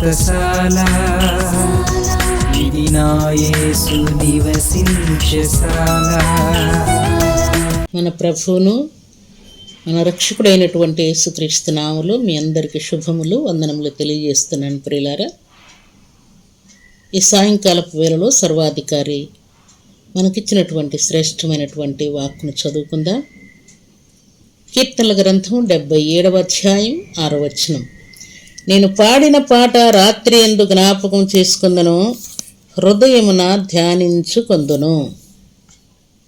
వ్రతశాల ఇది నా నివసించశాల మన ప్రభువును మన రక్షకుడైనటువంటి యేసుక్రీస్తు నాములు మీ అందరికీ శుభములు వందనములు తెలియజేస్తున్నాను ప్రియులారా. ఈ సాయంకాలపు వేళలో సర్వాధికారి మనకిచ్చినటువంటి శ్రేష్టమైనటువంటి వాక్ను చదువుకుందాం. కీర్తనల గ్రంథం డెబ్బై ఏడవ అధ్యాయం ఆరవచనం నేను పాడిన పాట రాత్రి ఎందు జ్ఞాపకం చేసుకుందను హృదయమున ధ్యానించుకొందును.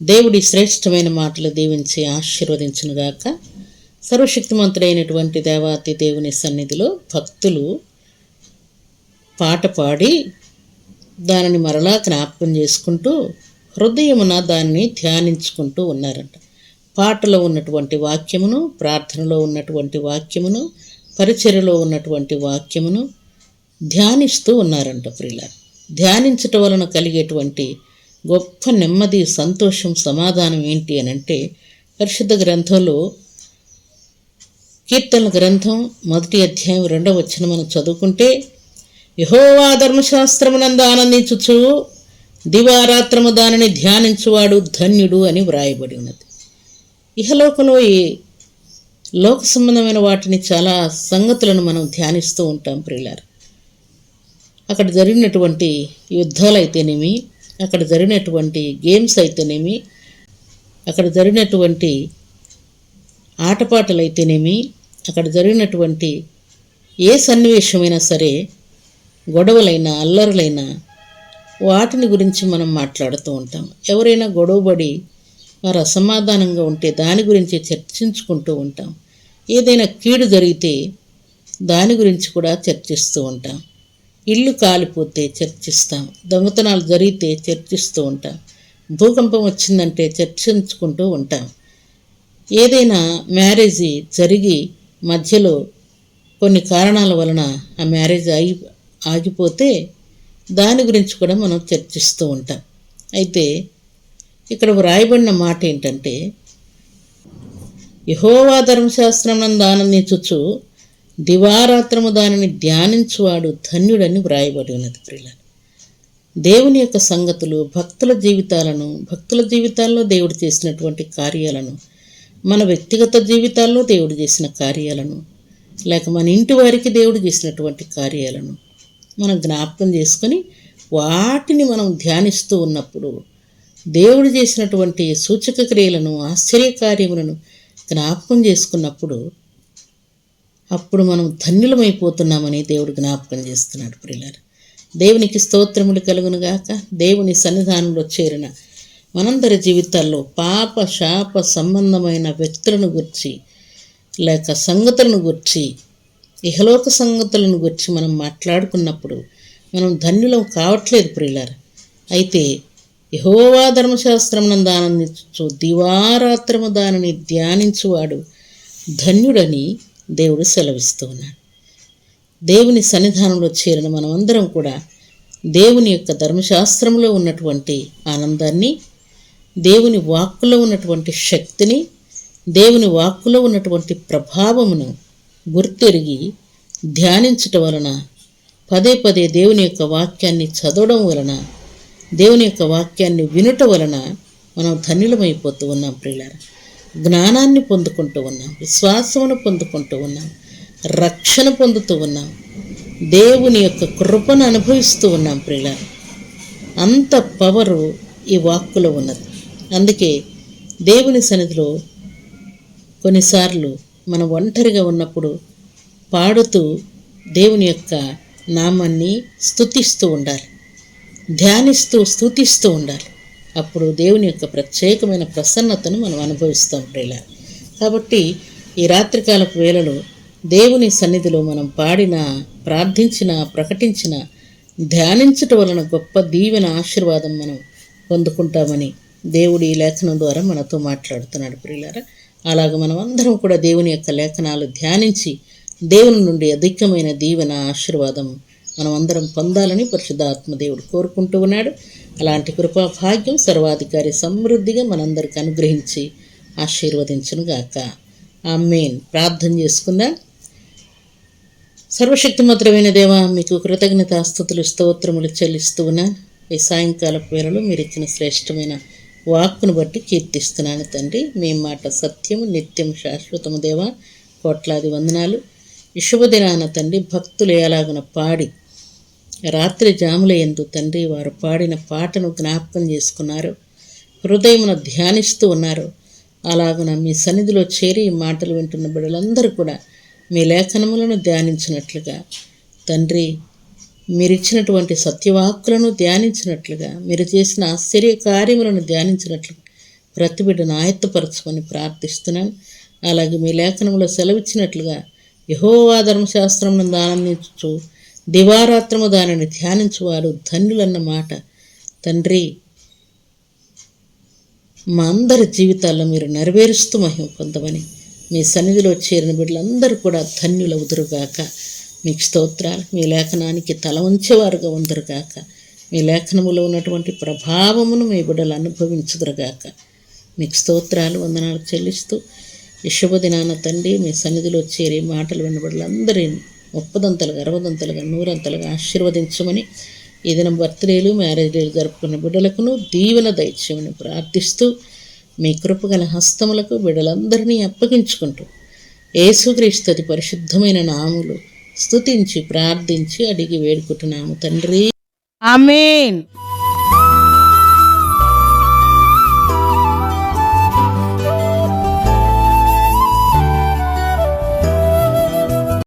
దేవుడి శ్రేష్టమైన మాటలు దీవించి ఆశీర్వదించునుగాక. సర్వశక్తిమంతుడైనటువంటి దేవాతి దేవుని సన్నిధిలో భక్తులు పాట పాడి దానిని మరలా జ్ఞాపకం చేసుకుంటూ హృదయమున దానిని ధ్యానించుకుంటూ ఉన్నారంట. పాటలో ఉన్నటువంటి వాక్యమును ప్రార్థనలో ఉన్నటువంటి వాక్యమును పరిచర్యలో ఉన్నటువంటి వాక్యమును ధ్యానిస్తూ ఉన్నారంట ప్రియుల ధ్యానించటం వలన కలిగేటువంటి గొప్ప నెమ్మది సంతోషం సమాధానం ఏంటి అని అంటే పరిశుద్ధ గ్రంథంలో కీర్తన గ్రంథం మొదటి అధ్యాయం రెండవ వచ్చిన మనం చదువుకుంటే యహోవా ధర్మశాస్త్రమునందు ఆనందించుచు దివారాత్రము దానిని ధ్యానించువాడు ధన్యుడు అని వ్రాయబడి ఉన్నది. ఇహలోకంలో ఈ లోక సంబంధమైన వాటిని చాలా సంగతులను మనం ధ్యానిస్తూ ఉంటాం ప్రియులారు. అక్కడ జరిగినటువంటి యుద్ధాలు అయితేనేమి అక్కడ జరిగినటువంటి గేమ్స్ అయితేనేమి అక్కడ జరిగినటువంటి ఆటపాటలు అయితేనేమి అక్కడ జరిగినటువంటి ఏ సన్నివేశమైనా సరే గొడవలైనా అల్లరులైనా వాటిని గురించి మనం మాట్లాడుతూ ఉంటాం. ఎవరైనా గొడవబడి వారు అసమాధానంగా ఉంటే దాని గురించి చర్చించుకుంటూ ఉంటాం. ఏదైనా కీడు జరిగితే దాని గురించి కూడా చర్చిస్తూ ఉంటాం. ఇల్లు కాలిపోతే చర్చిస్తాం. దొంగతనాలు జరిగితే చర్చిస్తూ ఉంటాం. భూకంపం వచ్చిందంటే చర్చించుకుంటూ ఉంటాం. ఏదైనా మ్యారేజ్ జరిగి మధ్యలో కొన్ని కారణాల వలన ఆ మ్యారేజ్ ఆగి ఆగిపోతే దాని గురించి కూడా మనం చర్చిస్తూ ఉంటాం. అయితే ఇక్కడ వ్రాయబడిన మాట ఏంటంటే యహోవా ధర్మశాస్త్రం నందు ఆనందించుచు దివారాత్రము దానిని ధ్యానించువాడు ధన్యుడని వ్రాయబడి ఉన్నది ప్రియుల దేవుని యొక్క సంగతులు భక్తుల జీవితాలను భక్తుల జీవితాల్లో దేవుడు చేసినటువంటి కార్యాలను మన వ్యక్తిగత జీవితాల్లో దేవుడు చేసిన కార్యాలను లేక మన ఇంటి వారికి దేవుడు చేసినటువంటి కార్యాలను మనం జ్ఞాపకం చేసుకొని వాటిని మనం ధ్యానిస్తూ ఉన్నప్పుడు దేవుడు చేసినటువంటి సూచక క్రియలను ఆశ్చర్యకార్యములను జ్ఞాపకం చేసుకున్నప్పుడు అప్పుడు మనం ధన్యులమైపోతున్నామని దేవుడు జ్ఞాపకం చేస్తున్నాడు ప్రియులారు. దేవునికి స్తోత్రములు కలుగునుగాక. దేవుని సన్నిధానంలో చేరిన మనందరి జీవితాల్లో పాప శాప సంబంధమైన వ్యక్తులను గుర్చి లేక సంగతులను గుర్చి ఇహలోక సంగతులను గుర్చి మనం మాట్లాడుకున్నప్పుడు మనం ధన్యులం కావట్లేదు ప్రియులారు. అయితే యహోవా ధర్మశాస్త్రం ఆనందించు దివారాత్రము దానిని ధ్యానించువాడు ధన్యుడని దేవుడు సెలవిస్తూ ఉన్నాడు దేవుని సన్నిధానంలో చేరిన మనమందరం కూడా దేవుని యొక్క ధర్మశాస్త్రంలో ఉన్నటువంటి ఆనందాన్ని దేవుని వాక్కులో ఉన్నటువంటి శక్తిని దేవుని వాక్కులో ఉన్నటువంటి ప్రభావమును గుర్తెరిగి ధ్యానించటం వలన పదే పదే దేవుని యొక్క వాక్యాన్ని చదవడం వలన దేవుని యొక్క వాక్యాన్ని వినుట వలన మనం ధన్యులమైపోతూ ఉన్నాం ప్రియులార. జ్ఞానాన్ని పొందుకుంటూ ఉన్నాం విశ్వాసమును పొందుకుంటూ ఉన్నాం రక్షణ పొందుతూ ఉన్నాం దేవుని యొక్క కృపను అనుభవిస్తూ ఉన్నాం ప్రియులార. అంత పవరు ఈ వాక్కులో ఉన్నది. అందుకే దేవుని సన్నిధిలో కొన్నిసార్లు మనం ఒంటరిగా ఉన్నప్పుడు పాడుతూ దేవుని యొక్క నామాన్ని స్తుతిస్తూ ఉండాలి. ధ్యానిస్తూ స్థుతిస్తూ ఉండాలి. అప్పుడు దేవుని యొక్క ప్రత్యేకమైన ప్రసన్నతను మనం అనుభవిస్తూ ఉండేలా. కాబట్టి ఈ రాత్రికాలపు వేళలో దేవుని సన్నిధిలో మనం పాడిన ప్రార్థించిన ప్రకటించిన ధ్యానించటం వలన గొప్ప దీవెన ఆశీర్వాదం మనం పొందుకుంటామని దేవుడి ఈ లేఖనం ద్వారా మనతో మాట్లాడుతున్నాడు ప్రియులారా. అలాగ మనం అందరం కూడా దేవుని యొక్క లేఖనాలు ధ్యానించి దేవుని నుండి అధికమైన దీవెన ఆశీర్వాదం మనం అందరం పొందాలని పరిశుద్ధాత్మ దేవుడు కోరుకుంటూ ఉన్నాడు. అలాంటి కృపా భాగ్యం సర్వాధికారి సమృద్ధిగా మనందరికి అనుగ్రహించి ఆశీర్వదించును ఆ మెయిన్ ప్రార్థన చేసుకుందాం సర్వశక్తిమంతుడమైన దేవ మీకు కృతజ్ఞతాస్థుతులు స్తోత్రములు చెల్లిస్తూ ఉన్నాను ఈ సాయంకాల వేళలో మీరు ఇచ్చిన శ్రేష్టమైన వాక్కును బట్టి కీర్తిస్తున్నాను తండ్రి. మీ మాట సత్యము నిత్యం శాశ్వతము దేవ. కోట్లాది వందనాలు. ఈ శుభదినాన తండ్రి భక్తులు ఎలాగున పాడి రాత్రి జాముల ఎందు తండ్రి వారు పాడిన పాటను జ్ఞాపకం చేసుకున్నారు. హృదయమున ధ్యానిస్తూ ఉన్నారు. అలాగున మీ సన్నిధిలో చేరి మాటలు వింటున్న బిడ్డలందరూ కూడా మీ లేఖనములను ధ్యానించినట్లుగా తండ్రి మీరిచ్చినటువంటి సత్యవాక్కులను ధ్యానించినట్లుగా మీరు చేసిన ఆశ్చర్య కార్యములను ధ్యానించినట్లుగా ప్రతి బిడ్డను ఆయత్తపరచుకొని ప్రార్థిస్తున్నాను అలాగే మీ లేఖనంలో సెలవిచ్చినట్లుగా యహోవా ధర్మశాస్త్రమును ఆనందించు దివారాత్రము దానిని ధ్యానించువారు ధన్యులన్న మాట. తండ్రి మా అందరి జీవితాల్లో మీరు నెరవేరుస్తూ మహిమ పొందమని మీ సన్నిధిలో చేరిన బిడ్డలందరూ కూడా ధన్యులవుదురుగాక. మీకు స్తోత్రాలు మీ లేఖనానికి తల ఉంచేవారుగా ఉందరుగాక. మీ లేఖనములో ఉన్నటువంటి ప్రభావమును మీ బిడ్డలు అనుభవించుదురుగాక. మీకు స్తోత్రాలు వందనాలు చెల్లిస్తూ ఈ శుభదినాన తండ్రి మీ సన్నిధిలో చేరి మాటలు విన్న బిడ్డలందరినీ ముప్పదంతలుగా అరవదంతలుగా నూరంతలుగా ఆశీర్వదించమని ఏదైనా బర్త్డేలు మ్యారేజ్ డేలు జరుపుకున్న బిడ్డలకును దీవెన దయచేయమని ప్రార్థిస్తూ మీ కృపగల హస్తములకు బిడ్డలందరినీ అప్పగించుకుంటూ ఏసుక్రీస్తుతి పరిశుద్ధమైన నాములు స్తుతించి ప్రార్థించి అడిగి వేడుకుంటున్నాము తండ్రి. ఆమెన్.